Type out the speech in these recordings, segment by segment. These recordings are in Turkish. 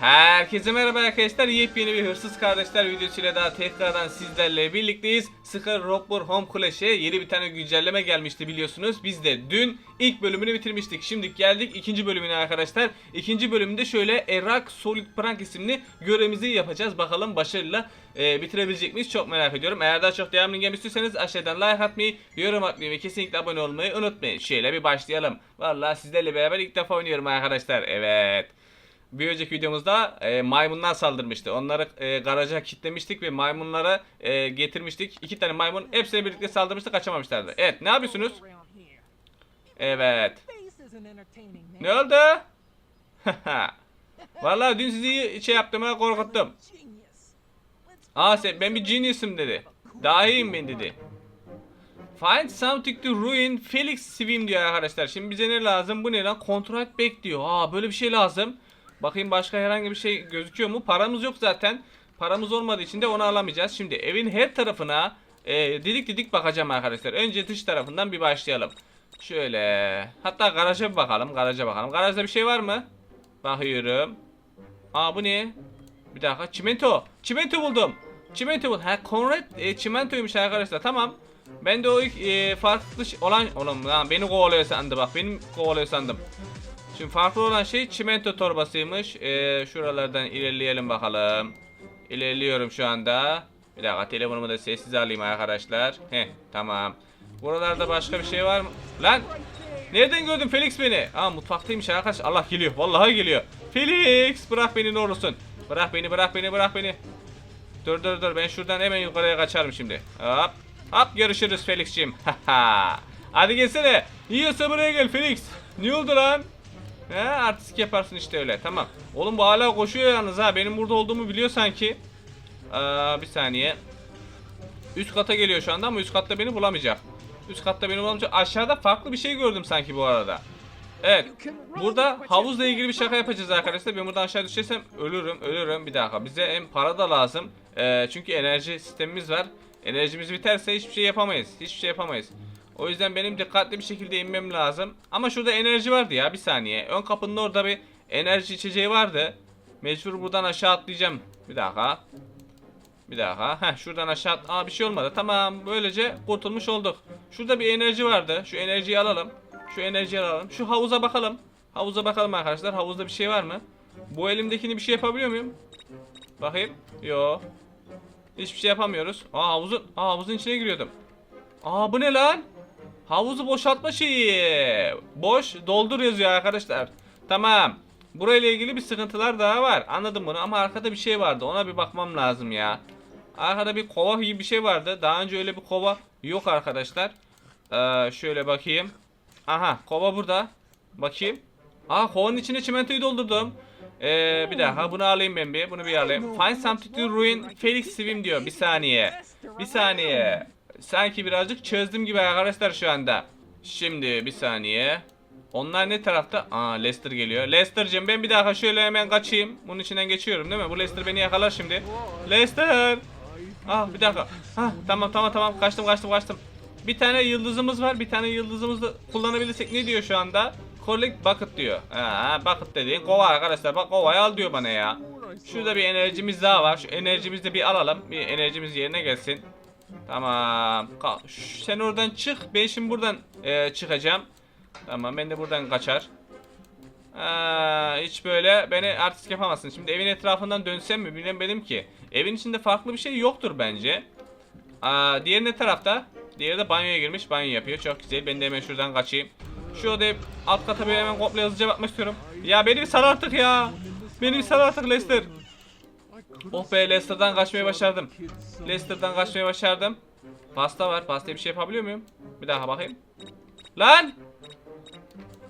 Herkese merhaba arkadaşlar. Yepyeni bir Hırsız Kardeşler videosuyla daha tekrardan sizlerle birlikteyiz. Sıkı Rockmore Home Clash'e yeni bir tane güncelleme gelmişti biliyorsunuz. Biz de dün ilk bölümünü bitirmiştik. Şimdi geldik ikinci bölümüne arkadaşlar. İkinci bölümde şöyle Erak Solid Prank isimli görevimizi yapacağız. Bakalım başarıyla e, bitirebilecek miyiz? Çok merak ediyorum. Eğer daha çok devamlı gelmek istiyorsanız aşağıdan like atmayı, yorum atmayı ve kesinlikle abone olmayı unutmayın. Şöyle bir başlayalım. Vallahi sizlerle beraber ilk defa oynuyorum arkadaşlar. Evet. Bir önceki videomuzda e, maymunlar saldırmıştı. Onları e, garaja kilitlemiştik ve maymunlara e, getirmiştik. İki tane maymun hepsine birlikte saldırmıştı kaçamamışlardı. Evet ne yapıyorsunuz? Evet. Ne oldu? Vallahi dün sizi şey yaptım ha korkuttum. Aa sen, ben bir genius'ım dedi. Dahiyim ben dedi. Find something to ruin Felix Swim diyor arkadaşlar. Şimdi bize ne lazım? Bu ne lan? Contract back diyor. Aa böyle bir şey lazım. Bakayım başka herhangi bir şey gözüküyor mu? Paramız yok zaten. Paramız olmadığı için de onu alamayacağız. Şimdi evin her tarafına e, didik didik bakacağım arkadaşlar. Önce dış tarafından bir başlayalım. Şöyle. Hatta garaja bir bakalım. Garaja bakalım. Garajda bir şey var mı? Bakıyorum. Aa bu ne? Bir dakika. Çimento. Çimento buldum. Çimento buldum. Ha Conrad e, çimentoymuş arkadaşlar. Tamam. Ben de o ilk e, farklı olan oğlum lan beni kovalıyor sandı bak benim kovalıyor sandım. Şimdi farklı olan şey çimento torbasıymış. E, şuralardan ilerleyelim bakalım. İlerliyorum şu anda. Bir dakika telefonumu da sessiz alayım arkadaşlar. Heh tamam. Buralarda başka bir şey var mı? Lan Nereden gördün Felix beni? Aa mutfaktaymış arkadaş. Allah geliyor. Vallahi geliyor. Felix bırak beni ne olursun. Bırak beni bırak beni bırak beni. Dur dur dur ben şuradan hemen yukarıya kaçarım şimdi. Hop. Hop görüşürüz Felix'ciğim. Hadi gelsene. Yiyorsa buraya gel Felix. Ne oldu lan? He artistik yaparsın işte öyle tamam. Oğlum bu hala koşuyor yalnız ha. Benim burada olduğumu biliyor sanki. Aa, bir saniye. Üst kata geliyor şu anda ama üst katta beni bulamayacak. Üst katta beni bulamayacak. Aşağıda farklı bir şey gördüm sanki bu arada. Evet. Burada havuzla ilgili bir şaka yapacağız arkadaşlar. Ben buradan aşağı düşersem ölürüm, ölürüm. Bir dakika. Bize hem para da lazım. Ee, çünkü enerji sistemimiz var. Enerjimiz biterse hiçbir şey yapamayız. Hiçbir şey yapamayız. O yüzden benim dikkatli bir şekilde inmem lazım. Ama şurada enerji vardı ya bir saniye. Ön kapının orada bir enerji içeceği vardı. Mecbur buradan aşağı atlayacağım. Bir dakika. Bir dakika. Heh şuradan aşağı at. Aa bir şey olmadı. Tamam böylece kurtulmuş olduk. Şurada bir enerji vardı. Şu enerjiyi alalım. Şu enerjiyi alalım. Şu havuza bakalım. Havuza bakalım arkadaşlar. Havuzda bir şey var mı? Bu elimdekini bir şey yapabiliyor muyum? Bakayım. Yo. Hiçbir şey yapamıyoruz. Aa havuzun, aa, havuzun içine giriyordum. Aa bu ne lan? Havuzu boşaltma şeyi. Boş doldur yazıyor arkadaşlar. Tamam. Burayla ilgili bir sıkıntılar daha var. Anladım bunu ama arkada bir şey vardı. Ona bir bakmam lazım ya. Arkada bir kova gibi bir şey vardı. Daha önce öyle bir kova yok arkadaşlar. Ee, şöyle bakayım. Aha kova burada. Bakayım. Aa kovanın içine çimentoyu doldurdum. Ee, bir daha bunu alayım ben bir. Bunu bir alayım. Find something to ruin Felix Swim diyor. Bir saniye. Bir saniye. Sanki birazcık çözdüm gibi arkadaşlar şu anda. Şimdi bir saniye. Onlar ne tarafta? Aa Lester geliyor. Lester'cığım ben bir daha şöyle hemen kaçayım. Bunun içinden geçiyorum değil mi? Bu Lester beni yakalar şimdi. Lester! Ah bir dakika. Ha tamam tamam tamam kaçtım kaçtım kaçtım. Bir tane yıldızımız var. Bir tane yıldızımızı kullanabilirsek ne diyor şu anda? Collect bucket diyor. Ha bucket dediğin kova arkadaşlar. Bak kovayı al diyor bana ya. Şurada bir enerjimiz daha var. Şu enerjimizi de bir alalım. Bir enerjimiz yerine gelsin. Tamam. Sen oradan çık. Ben şimdi buradan e, çıkacağım. Tamam ben de buradan kaçar. Aa, hiç böyle beni artist yapamazsın. Şimdi evin etrafından dönsem mi bilemedim ki. Evin içinde farklı bir şey yoktur bence. Aa, diğeri ne tarafta? Diğeri de banyoya girmiş. Banyo yapıyor. Çok güzel. Ben de hemen şuradan kaçayım. Şu odayı alt kata bir hemen komple hızlıca bakmak istiyorum. Ya beni bir sal artık ya. Beni bir sal artık Lester. Oh be Lester'dan kaçmayı başardım. Lester'dan kaçmayı başardım. Pasta var. Pastaya bir şey yapabiliyor muyum? Bir daha bakayım. Lan!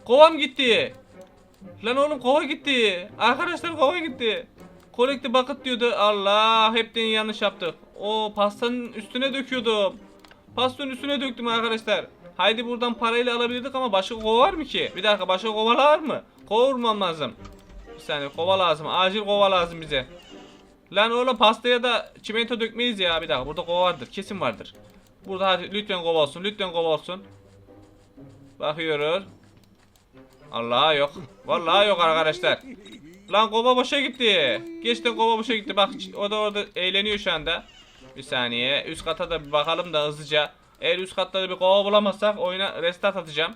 Kovam gitti. Lan oğlum kova gitti. Arkadaşlar kova gitti. Kolekti bucket diyordu. Allah hepten yanlış yaptık. O pastanın üstüne döküyordum. Pastanın üstüne döktüm arkadaşlar. Haydi buradan parayla alabilirdik ama başka kova var mı ki? Bir dakika başka kova var mı? Kova vurmam lazım. Bir saniye kova lazım. Acil kova lazım bize. Lan oğlum pastaya da çimento dökmeyiz ya. Bir dakika burada kova vardır. Kesin vardır. Burada hadi lütfen kova olsun. Lütfen kova olsun. Bakıyoruz. Allah yok. Vallahi yok arkadaşlar. Lan kova boşa gitti. Geçten kova boşa gitti. Bak o da orada eğleniyor şu anda. Bir saniye. Üst kata da bir bakalım da hızlıca. Eğer üst katta da bir kova bulamazsak oyuna restart atacağım.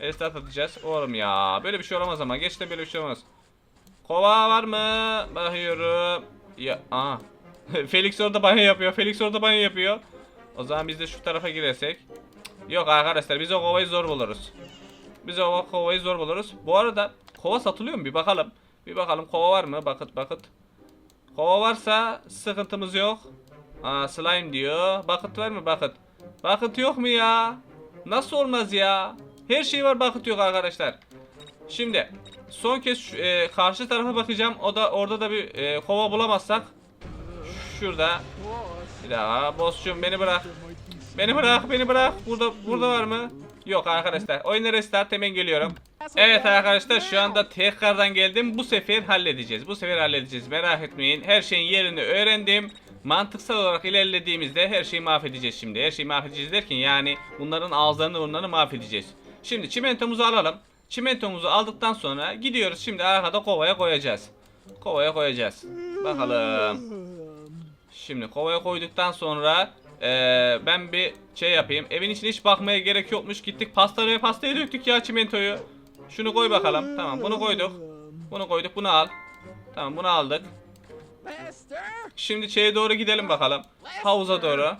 Restart atacağız. Oğlum ya. Böyle bir şey olamaz ama. Geçten böyle bir şey olmaz. Kova var mı? Bakıyorum. Ya aa. Felix orada banyo yapıyor. Felix orada banyo yapıyor. O zaman biz de şu tarafa giresek. Yok arkadaşlar biz o kovayı zor buluruz. Biz o kovayı zor buluruz. Bu arada kova satılıyor mu bir bakalım. Bir bakalım kova var mı? Bakıt bakıt. Kova varsa sıkıntımız yok. Aa slime diyor. Bakıt var mı bakıt? Bakıt yok mu ya? Nasıl olmaz ya? Her şey var bakıt yok arkadaşlar. Şimdi son kez şu- e, karşı tarafa bakacağım. O da orada da bir e, kova bulamazsak şurada bir daha boss'cum beni bırak. Beni bırak, beni bırak. Burada burada var mı? Yok arkadaşlar. Oyuna restart hemen geliyorum. Evet arkadaşlar şu anda tekrardan geldim. Bu sefer halledeceğiz. Bu sefer halledeceğiz. Merak etmeyin. Her şeyin yerini öğrendim. Mantıksal olarak ilerlediğimizde her şeyi mahvedeceğiz şimdi. Her şeyi mahvedeceğiz derken yani bunların ağızlarını bunları mahvedeceğiz. Şimdi çimentomuzu alalım. Çimentomuzu aldıktan sonra gidiyoruz şimdi arkada kovaya koyacağız. Kovaya koyacağız. Bakalım. Şimdi kovaya koyduktan sonra eee, ben bir şey yapayım. Evin içine hiç bakmaya gerek yokmuş. Gittik pastaneye pastaya döktük ya çimentoyu. Şunu koy bakalım. Tamam bunu koyduk. Bunu koyduk bunu al. Tamam bunu aldık. Şimdi şeye doğru gidelim bakalım. Havuza doğru.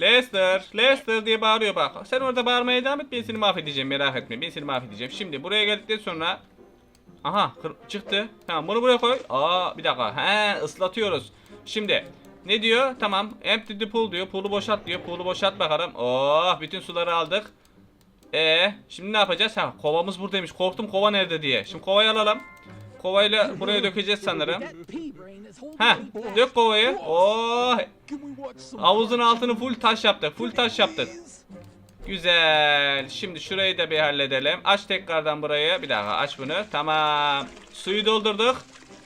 Lester, Lester diye bağırıyor bak. Sen orada bağırmaya devam et ben seni mahvedeceğim merak etme. Ben seni mahvedeceğim. Şimdi buraya geldikten sonra Aha çıktı. Tamam bunu buraya koy. Aa bir dakika. He ıslatıyoruz. Şimdi ne diyor? Tamam. Empty the pool diyor. Pool'u boşalt diyor. Pool'u boşalt bakalım. Oh bütün suları aldık. E şimdi ne yapacağız? Ha kovamız buradaymış. Korktum kova nerede diye. Şimdi kovayı alalım. Kovayla buraya dökeceğiz sanırım. back? dök kovayı. Oh havuzun altını full taş yaptık. Full taş yaptık. Güzel. Şimdi şurayı da bir halledelim. Aç tekrardan burayı. Bir dakika aç bunu. Tamam. Suyu doldurduk.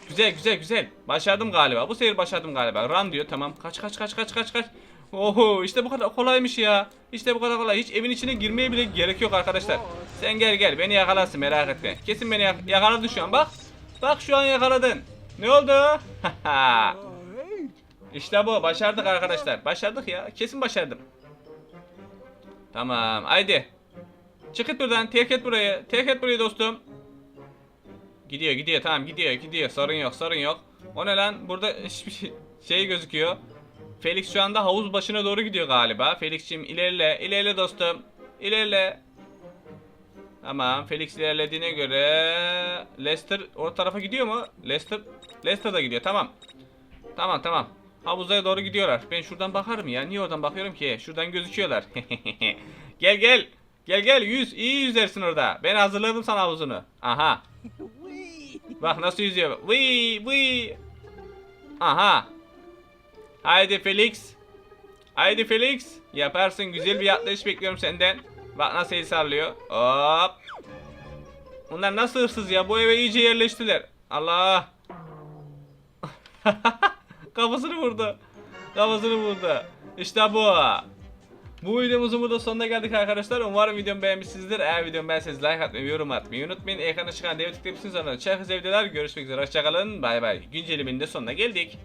Güzel güzel güzel. Başardım galiba. Bu sefer başardım galiba. Run diyor. Tamam. Kaç kaç kaç kaç kaç kaç. Oho işte bu kadar kolaymış ya. İşte bu kadar kolay. Hiç evin içine girmeye bile gerek yok arkadaşlar. Sen gel gel. Beni yakalarsın merak etme. Kesin beni yak- yakaladın şu an. Bak. Bak şu an yakaladın. Ne oldu? İşte bu. Başardık arkadaşlar. Başardık ya. Kesin başardım. Tamam. Haydi. Çık et buradan. Terk et burayı. Terk et burayı dostum. Gidiyor gidiyor. Tamam gidiyor gidiyor. Sorun yok sorun yok. O ne lan? Burada hiçbir şey- şey gözüküyor. Felix şu anda havuz başına doğru gidiyor galiba. Felix'cim ilerle. ilerle dostum. İlerle. Tamam. Felix ilerlediğine göre Lester o tarafa gidiyor mu? Lester Lester da gidiyor. Tamam. Tamam tamam. Havuza doğru gidiyorlar. Ben şuradan bakarım ya. Niye oradan bakıyorum ki? Şuradan gözüküyorlar. gel gel. Gel gel yüz. İyi yüzersin orada. Ben hazırladım sana havuzunu. Aha. Bak nasıl yüzüyor. Vıy vıy. Aha. Haydi Felix. Haydi Felix. Yaparsın. Güzel bir atlayış bekliyorum senden. Bak nasıl el sallıyor. Hop. Bunlar nasıl hırsız ya? Bu eve iyice yerleştiler. Allah. Kafasını vurdu. Kafasını vurdu. İşte bu. Bu videomuzun burada sonuna geldik arkadaşlar. Umarım videomu beğenmişsinizdir. Eğer videomu beğenseniz like atmayı, yorum atmayı unutmayın. Ekrana çıkan dev tıklayıp çok güzel videolar. Görüşmek üzere. Hoşçakalın. Bay bay. Güncelimin de sonuna geldik.